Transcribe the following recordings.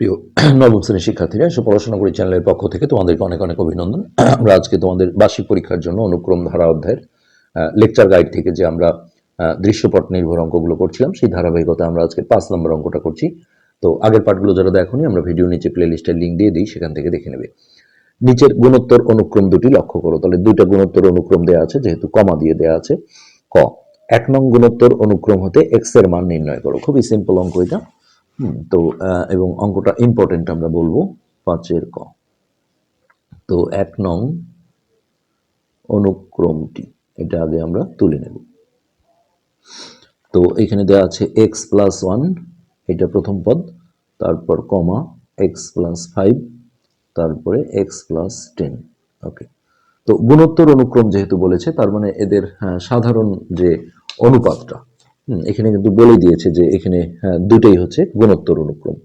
প্রিয় নবম শ্রেণির শিক্ষার্থীরা এসব পড়াশোনা করি চ্যানেলের পক্ষ থেকে। তোমাদেরকে অনেক অনেক অভিনন্দন। আমরা আজকে তোমাদের বার্ষিক পরীক্ষার জন্য অনুক্রম ধারা অধ্যায়ের লেকচার গাইড থেকে যে আমরা দৃশ্যপট নির্ভর অঙ্কগুলো করছিলাম, সেই ধারাবাহিকতা আমরা আজকে পাঁচ নম্বর অঙ্কটা করছি। তো আগের পাঠগুলো যারা দেখোনি আমরা ভিডিও নিচে প্লে লিস্টের লিঙ্ক দিয়ে দিই, সেখান থেকে দেখে নেবে। নিচের গুণোত্তর অনুক্রম দুটি লক্ষ্য করো। তাহলে দুইটা গুণোত্তর অনুক্রম দেওয়া আছে, যেহেতু কমা দিয়ে দেওয়া আছে। ক, এক নং গুণোত্তর অনুক্রম হতে এক্সের মান নির্ণয় করো। খুবই সিম্পল অঙ্ক এটা। তো এবং অঙ্কটা ইম্পর্টেন্ট আমরা বলব পাঁচের ক। তো এক নং অনুক্রমটি এটা আগে আমরা তুলে নেব। তো এখানে দেওয়া আছে এক্স প্লাস ওয়ান এটা প্রথম পদ তারপর কমা এক্স প্লাস ফাইভ তারপরে এক্স প্লাস টেন ওকে তো গুণোত্তর অনুক্রম যেহেতু বলেছে তার মানে এদের হ্যাঁ, সাধারণ যে অনুপাতটা এখানে কিন্তু বলে দিয়েছে যে এখানে হ্যাঁ, দুটোই হচ্ছে গুণোত্তর অনুক্রম।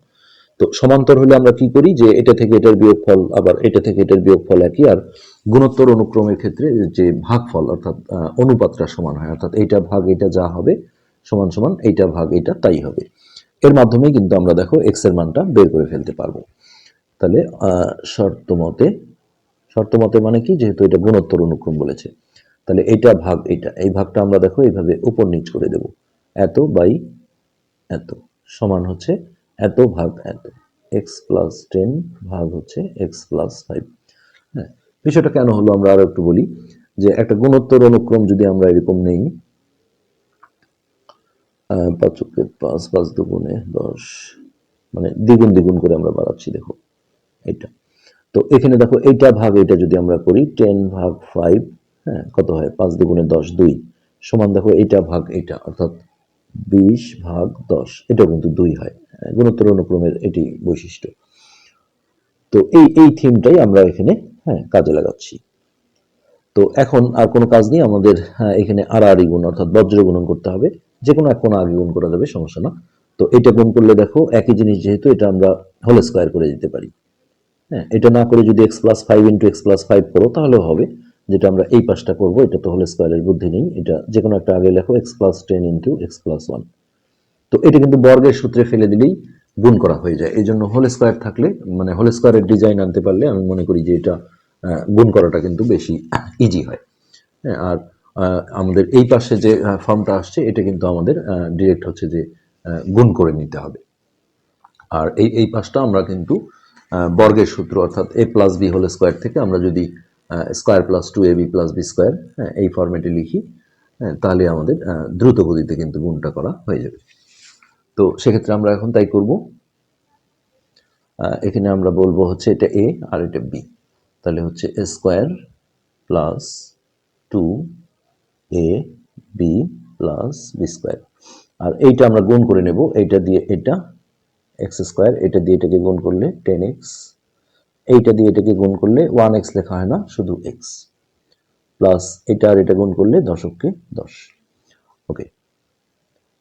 তো সমান্তর হলে আমরা কি করি যে এটা থেকে এটার বিয়োগফল আবার এটা থেকে এটার বিয়োগফল একই আর গুণোত্তর অনুক্রমের ক্ষেত্রে যে ভাগফল অর্থাৎ অনুপাতটা সমান হয় অর্থাৎ এইটা ভাগ এটা যা হবে সমান সমান এইটা ভাগ এটা তাই হবে। এর মাধ্যমে কিন্তু আমরা দেখো এক্সের মানটা বের করে ফেলতে পারব। তাহলে আহ, শর্ত মতে শর্ত মতে মানে কি? যেহেতু এটা গুণোত্তর অনুক্রম বলেছে। তাহলে এটা ভাগ এটা এই ভাগটা আমরা দেখো এইভাবে উপর নিচ করে দেব। এত বাই এত সমান হচ্ছে এত ভাগ এত। এক্স প্লাস টেন ভাগ হচ্ছে এক্স প্লাস ফাইভ হ্যাঁ বিষয়টা কেন হলো আমরা আরও একটু বলি যে একটা গুণোত্তর অনুক্রম যদি আমরা এরকম নেই পাঁচ পাঁচ পাঁচ দুগুণে দশ মানে দ্বিগুণ দ্বিগুণ করে আমরা বাড়াচ্ছি, দেখো এটা। তো এখানে দেখো এইটা ভাগ এটা যদি আমরা করি টেন ভাগ ফাইভ হ্যাঁ কত হয়? পাঁচ দুগুণে দশ, দুই। সমান দেখো এইটা ভাগ এটা অর্থাৎ বিশ ভাগ দশ। এটাও কিন্তু দুই হয়। গুণোত্তর অনুক্রমের এটি বৈশিষ্ট্য। তো এই এই থিমটাই আমরা এখানে হ্যাঁ কাজে লাগাচ্ছি। তো এখন আর কোনো কাজ নেই। আমাদের হ্যাঁ, এখানে আড়াআড়ি গুণ অর্থাৎ বজ্র গুণন করতে হবে। যে কোনো এক কোনো আগে গুণ করা যাবে সমস্যা না। তো এটা গুণ করলে দেখো একই জিনিস যেহেতু এটা আমরা হোল স্কোয়ার করে দিতে পারি। হ্যাঁ এটা না করে যদি X plus five into X plus five করো তাহলেও হবে। যেটা আমরা এই পাশটা করব, এটা তো হোল স্কোয়ারের বুদ্ধি নেই। এটা যে কোনো একটা আগে লেখো X plus ten into X plus one তো এটা কিন্তু বর্গের সূত্রে ফেলে দিলেই গুণ করা হয়ে যায়। এই জন্য হোল স্কোয়ার থাকলে মানে হোল স্কোয়ারের ডিজাইন আনতে পারলে আমি মনে করি যে এটা গুণ করাটা কিন্তু বেশি ইজি হয়। হ্যাঁ আর আমাদের এই পাশে যে ফর্মটা আসছে, এটা কিন্তু আমাদের ডিরেক্ট হচ্ছে যে গুণ করে নিতে হবে। আর এই এই পাশটা আমরা কিন্তু বর্গের সূত্র অর্থাৎ A plus B whole square থেকে আমরা যদি square plus two A B plus B square হ্যাঁ এই ফর্মেটে লিখি হ্যাঁ, তাহলে আমাদের দ্রুত গতিতে কিন্তু গুণটা করা হয়ে যাবে। তো সেক্ষেত্রে আমরা এখন তাই করব। এখানে আমরা বলব হচ্ছে এটা এ আর এটা বি তাহলে হচ্ছে A square plus two A B plus B square আর এইটা আমরা গুণ করে নেব এইটা দিয়ে এটা এক্স স্কোয়ার এটা দিয়ে এটাকে গুণ করলে টেন এক্স এইটা দিয়ে এটাকে গুণ করলে ওয়ান এক্স লেখা হয় না, শুধু এক্স প্লাস এটা আর এটা গুণ করলে দশককে দশ। ওকে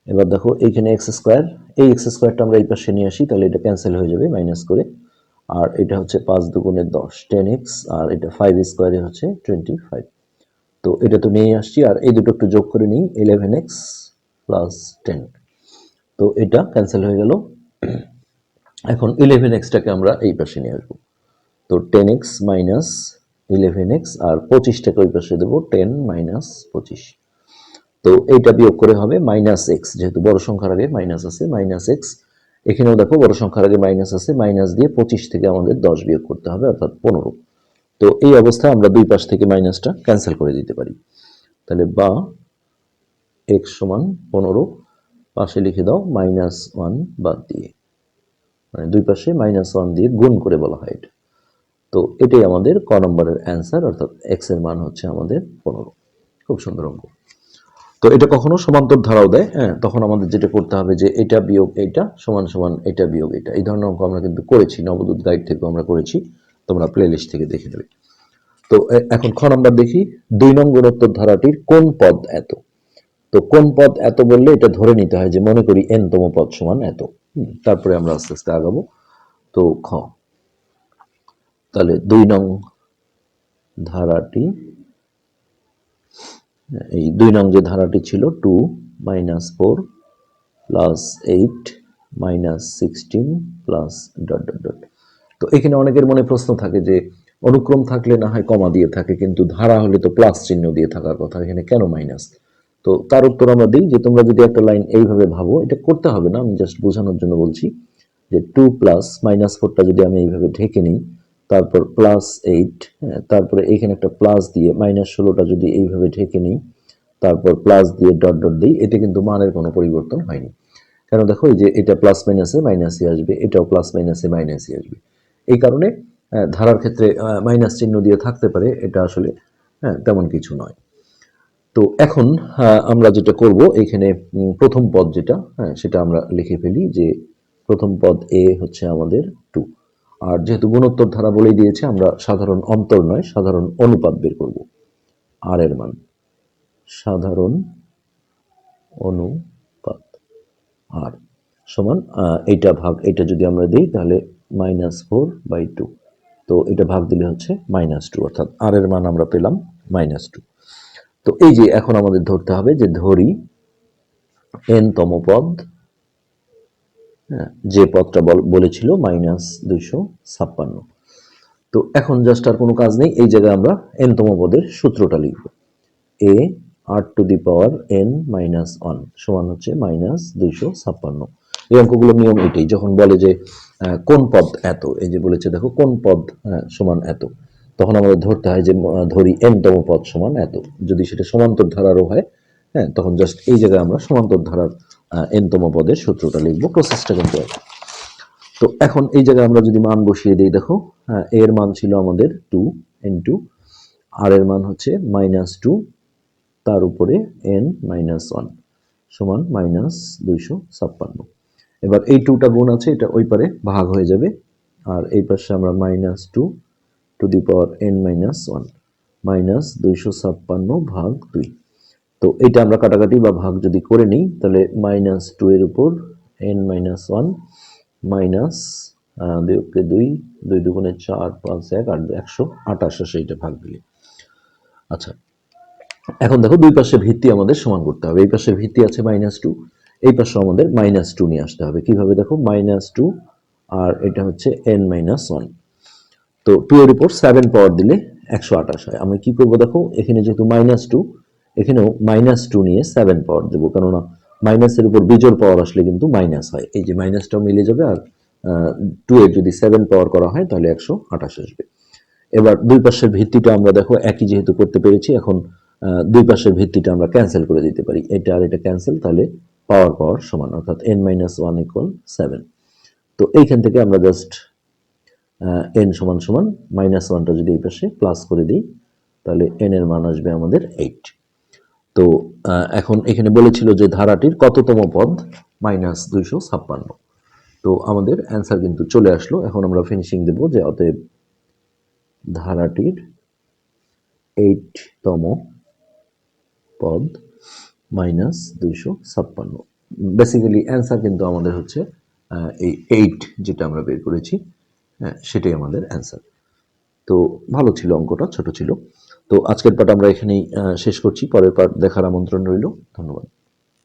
এবার দেখো, এইখানে এক্স স্কোয়ার এই এক্স স্কোয়ারটা আমরা এই পাশে নিয়ে আসি, তাহলে এটা ক্যান্সেল হয়ে যাবে মাইনাস করে। আর এটা হচ্ছে পাঁচ দুগুণে দশ টেন এক্স আর এটা ফাইভ স্কোয়ারে হচ্ছে টোয়েন্টি ফাইভ তো এটা তো নিয়ে আসছি, আর এই দুটো একটু যোগ করে নিই ইলেভেন এক্স প্লাস টেন তো এটা ক্যান্সেল হয়ে গেল। এখন ইলেভেন এক্সটাকে আমরা এই পাশে নিয়ে আসব। তো ten X minus eleven X আর পঁচিশটাকে ওই পাশে দেবো টেন মাইনাস পঁচিশ। তো এইটা বিয়োগ করে হবে মাইনাস এক্স যেহেতু বড় সংখ্যার আগে মাইনাস আছে মাইনাস এক্স এখানেও দেখো বড় সংখ্যার আগে মাইনাস আছে মাইনাস দিয়ে পঁচিশ থেকে আমাদের দশ বিয়োগ করতে হবে, অর্থাৎ পনেরো। তো এই অবস্থায় আমরা দুই পাশ থেকে মাইনাসটা ক্যান্সেল করে দিতে পারি। তাহলে বা এক্স সমান পনেরো, পাশে লিখে দাও মাইনাস ওয়ান বাদ দিয়ে। মানে দুই পাশে মাইনাস ওয়ান দিয়ে গুণ করে বলা হয় এটা। তো এটাই আমাদের ক নম্বরের অ্যান্সার অর্থাৎ এক্সের মান হচ্ছে আমাদের পনেরো। খুব সুন্দর অঙ্ক। তো এটা কখনো সমান্তর ধারাও দেয় হ্যাঁ? তখন আমাদের যেটা করতে হবে যে এটা বিয়োগ এটা সমান সমান এটা বিয়োগ এটা। এই ধরনের অঙ্ক আমরা কিন্তু করেছি, নবদূত গাইড থেকে আমরা করেছি। তোমরা প্লে লিস্ট থেকে দেখে নেবে। তো এখন খ নাম্বার দেখি। দুই নং গুণোত্তর ধারাটির কোন পদ এত? তো কোন পদ এত বললে এটা ধরে নিতে হয় যে মনে করি এন তম পদ সমান এত। তারপরে আমরা আস্তে আস্তে আগাবো। তো খ। তাহলে দুই নং ধারাটি, এই দুই নং যে ধারাটি ছিল two minus four plus eight minus sixteen plus dot dot dot তো এখানে অনেকের মনে প্রশ্ন থাকে যে অনুক্রম থাকলে না হয় কমা দিয়ে থাকে, কিন্তু ধারা হলে তো প্লাস চিহ্ন দিয়ে থাকার কথা, এখানে কেন মাইনাস তো তার উত্তর আমরা দিই যে তোমরা যদি একটা লাইন এইভাবে ভাবো, এটা করতে হবে না, আমি জাস্ট বোঝানোর জন্য বলছি যে টু প্লাস মাইনাস ফোরটা যদি আমি এইভাবে ঢেকে নিই তারপর প্লাস এইট তারপরে এখানে একটা প্লাস দিয়ে মাইনাস ষোলোটা যদি এইভাবে ঢেকে নিই, তারপর প্লাস দিয়ে ডট ডট দিই এতে কিন্তু মানের কোনো পরিবর্তন হয়নি। কেন দেখো, এই যে এটা প্লাস মাইনাসে মাইনাসই আসবে, এটাও প্লাস মাইনাসে মাইনাসই আসবে। এই কারণে ধারার ক্ষেত্রে মাইনাস চিহ্ন দিয়ে থাকতে পারে, এটা আসলে হ্যাঁ তেমন কিছু নয়। তো এখন আমরা যেটা করব, এখানে প্রথম পদ যেটা হ্যাঁ সেটা আমরা লিখে ফেলি যে প্রথম পদ এ হচ্ছে আমাদের টু আর যেহেতু গুণোত্তর ধারা বলেই দিয়েছে, আমরা সাধারণ অন্তর নয়, সাধারণ অনুপাত বের করব। আর এর মান। সাধারণ অনুপাত আর সমান এইটা ভাগ এটা যদি আমরা দিই, তাহলে মাইনাস ফোর বাই টু তো এটা ভাগ দিলে হচ্ছে মাইনাস টু অর্থাৎ আর এর মান আমরা পেলাম মাইনাস টু তো এই যে এখন আমাদের ধরতে হবে যে ধরি এন তম পদ যে বল- বলেছিল মাইনাস দুইশো ছাপ্পান্ন। তো এখন জাস্ট আর কোনো কাজ নেই, এই জায়গায় আমরা এন তম পদের সূত্রটা লিখব। A R two the power N minus one সমান হচ্ছে মাইনাস দুইশো ছাপ্পান্ন। এই অঙ্কগুলোর নিয়ম এটাই, যখন বলে যে কোন পদ এত, এই যে বলেছে, দেখো, কোন পদ সমান এত। তখন আমাদের ধরতে হয় যে ধরি এন তম পদ সমান এত। যদি সেটা সমান্তর ধারারও হয় হ্যাঁ তখন জাস্ট এই জায়গায় আমরা সমান্তর ধারার এন তম পদের সূত্রটা লিখব প্রসেসটা কিন্তু। তো এখন এই জায়গায় আমরা যদি মান বসিয়ে দিই দেখো হ্যাঁ, এর মান ছিল আমাদের টু এন টু আর এর মান হচ্ছে মাইনাস টু তার উপরে এন মাইনাস ওয়ান সমান মাইনাস দুইশো ছাপ্পান্ন এবার এই টুটা গুণ আছে এটা ওই পারে ভাগ হয়ে যাবে আর এই পাশে আমরা minus two two the power N minus one minus দুইশো ছাপ্পান্ন ভাগ দুই তো এটা আমরা কাটাকাটি বা ভাগ যদি করে নিই, তাহলে মাইনাস টু এর উপর এন মাইনাস ওয়ান মাইনাস দুইকে দুই দুই দুগুণে চার পাঁচ এক আট একশো আঠাশ আসে এটা ভাগ দিলে। আচ্ছা এখন দেখো দুই পাশে ভিত্তি আমাদের সমান করতে হবে। এই পাশে ভিত্তি আছে মাইনাস টু এই পাশে আমাদের মাইনাস টু নিয়ে আসতে হবে। কীভাবে দেখো? মাইনাস টু আর এটা হচ্ছে এন মাইনাস ওয়ান তো টু এর উপর সেভেন পাওয়ার দিলে একশো আঠাশ হয়। আমি কি করব দেখো? এখানে যেহেতু মাইনাস টু এখানেও মাইনাস টু নিয়ে সেভেন পাওয়ার দেবো। কেননা মাইনাসের উপর বিজোর পাওয়ার আসলে কিন্তু মাইনাস হয়। এই যে মাইনাসটাও মিলে যাবে আর টু এর যদি সেভেন পাওয়ার করা হয় তাহলে একশো আঠাশ আসবে। এবার দুই পাশের ভিত্তিটা আমরা দেখো, একই যেহেতু করতে পেরেছি, এখন দুই পাশের ভিত্তিটা আমরা ক্যান্সেল করে দিতে পারি। এটা আর এটা ক্যান্সেল তাহলে পাওয়ার পাওয়ার সমান, অর্থাৎ N minus one equal seven তো এইখান থেকে আমরা জাস্ট এন সমান সমান মাইনাস ওয়ানটা যদি এই পাশে প্লাস করে দিই, তাহলে এন এর মান আসবে আমাদের এইট তো এখন এখানে বলেছিল যে ধারাটির কততম পদ? মাইনাস দুইশো ছাপ্পান্ন। তো আমাদের অ্যান্সার কিন্তু চলে আসলো। এখন আমরা ফিনিশিং দেব যে অতএব ধারাটির এইটতম পদ মাইনাস দুইশো ছাপ্পান্ন। বেসিক্যালি অ্যান্সার কিন্তু আমাদের হচ্ছে এই এইট যেটা আমরা বের করেছি হ্যাঁ সেটাই আমাদের অ্যান্সার। তো ভালো ছিল অঙ্কটা, ছোট ছিল। তো আজকের পাঠ আমরা এখানেই শেষ করছি। পরের পাঠ দেখার আমন্ত্রণ রইল। ধন্যবাদ।